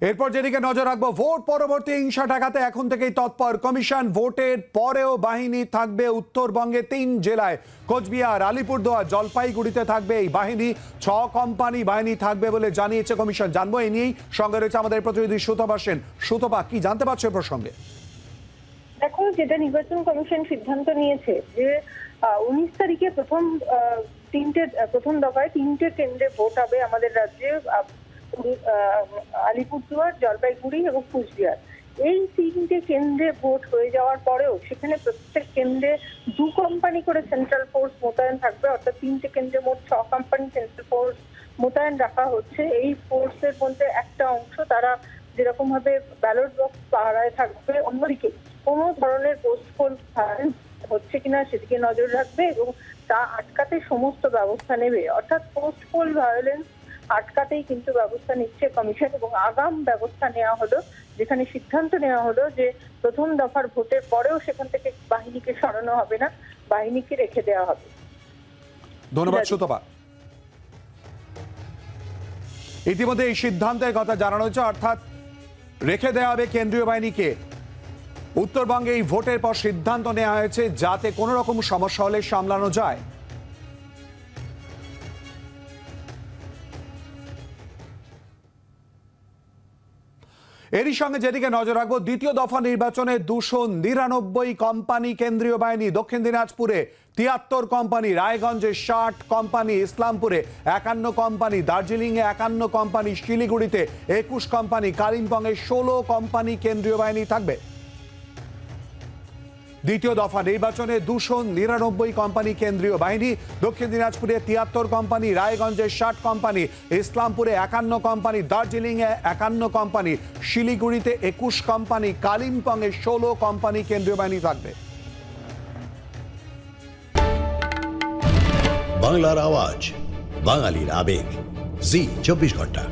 এরপর যেদিকে নজর রাখব, ভোট পরবর্তী হিংসা ঠেকাতে এখন থেকেই তৎপর। কমিশন ভোটের পরেও বাহিনী থাকবে উত্তরবঙ্গে তিন জেলায়। কোচবিহার, আলিপুরদুয়ার, জলপাইগুড়িতে থাকবে এই বাহিনী। ছ কোম্পানি বাহিনী থাকবে বলে জানিয়েছে কমিশন। জানব এই নিয়েই সঙ্গে রয়েছে আমাদের প্রতিনিধি সুতপা সেন। সুতপা, কি জানতে পারছ প্রসঙ্গে? দেখো, যেটা নির্বাচন কমিশন সিদ্ধান্ত নিয়েছে যে উনিশ তারিখে প্রথম তিনটে, প্রথম দফায় তিনটে কেন্দ্রে ভোট হবে আমাদের রাজ্যে। আলিপুরদুয়ার, জলপাইগুড়ি এবং কুচবিহার। এই তিনটে কেন্দ্রে ভোট হয়ে যাওয়ার পরেও সেখানে প্রত্যেক কেন্দ্রে দু কোম্পানি করে সেন্ট্রাল ফোর্স মোতায়েন থাকবে, অর্থাৎ তিনটে কেন্দ্রে মোট ছ কোম্পানি সেন্ট্রাল ফোর্স মোতায়েন রাখা হচ্ছে। এই ফোর্সের মধ্যে একটা অংশ তারা যেরকম ভাবে ব্যালট বক্স পাহারায় থাকবে, অন্যদিকে কোনো ধরনের পোস্ট পোল হচ্ছে কিনা সেদিকে নজর রাখবে এবং তা আটকাতে সমস্ত ব্যবস্থা নেবে। অর্থাৎ পোস্ট পোল ভায়োলেন্স আটকাতেই কিন্তু ব্যবস্থা নিচ্ছে কমিশন এবং আগাম ব্যবস্থা নেওয়া হলো যেখানে সিদ্ধান্ত নেওয়া হলো যে প্রথম দফার ভোটের পরেও সেখান থেকে বাহিনীকে সরানো হবে না বাহিনীকে রেখে দেওয়া হবে। ধন্যবাদ সুতপা। ইতিমধ্যে এই সিদ্ধান্তের কথা জানানো হয়েছে অর্থাৎ রেখে দেওয়া হবে কেন্দ্রীয় বাহিনীকে। উত্তরবঙ্গে এই ভোটের পর সিদ্ধান্ত নেওয়া হয়েছে যাতে কোনো রকম সমস্যা হলে সামলানো যায়। এরই সঙ্গে যেদিকে নজর রাখব, দ্বিতীয় দফা নির্বাচনে দুশো নিরানব্বই কোম্পানি কেন্দ্রীয় বাহিনী দক্ষিণ দিনাজপুরে, তিয়াত্তর কোম্পানি রায়গঞ্জে, ষাট কোম্পানি ইসলামপুরে, একান্ন কোম্পানি দার্জিলিংয়ে, একান্ন কোম্পানি শিলিগুড়িতে, একুশ কোম্পানি কালিম্পংয়ে, ষোলো কোম্পানি কেন্দ্রীয় বাহিনী থাকবে। দ্বিতীয় দফা নির্বাচনে দুশো নিরানব্বই কোম্পানি কেন্দ্রীয় বাহিনী, দক্ষিণ দিনাজপুরে তিয়াত্তর কোম্পানি, রায়গঞ্জে ষাট কোম্পানি, ইসলামপুরে একান্ন কোম্পানি, দার্জিলিংয়ে একান্ন কোম্পানি, শিলিগুড়িতে একুশ কোম্পানি, কালিম্পংয়ে ষোলো কোম্পানি কেন্দ্রীয় বাহিনী থাকবে। বাংলার আওয়াজ, বাঙালির আবেগ। জি, চব্বিশ ঘণ্টা।